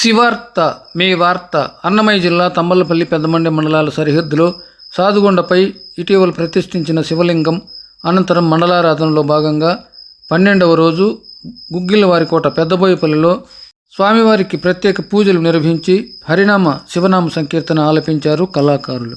శివార్త మీ వార్త అన్నమయ్య జిల్లా తమ్మలపల్లి పెద్దమండి మండలాల సరిహద్దులో సాదుగొండపై ఇటీవల ప్రతిష్ఠించిన శివలింగం అనంతరం మండలారాధనలో భాగంగా పన్నెండవ రోజు గుగ్గిలవారికోట పెద్దబోయపల్లిలో స్వామివారికి ప్రత్యేక పూజలు నిర్వహించి హరినామ శివనామ సంకీర్తన ఆలపించారు కళాకారులు.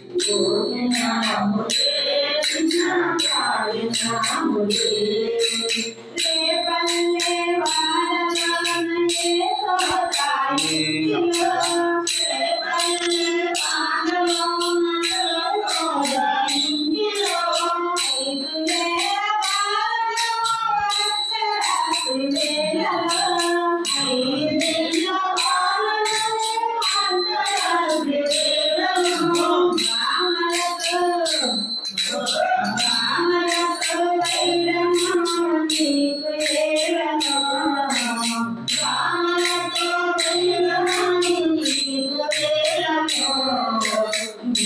मुझे ना पाए ना मुझे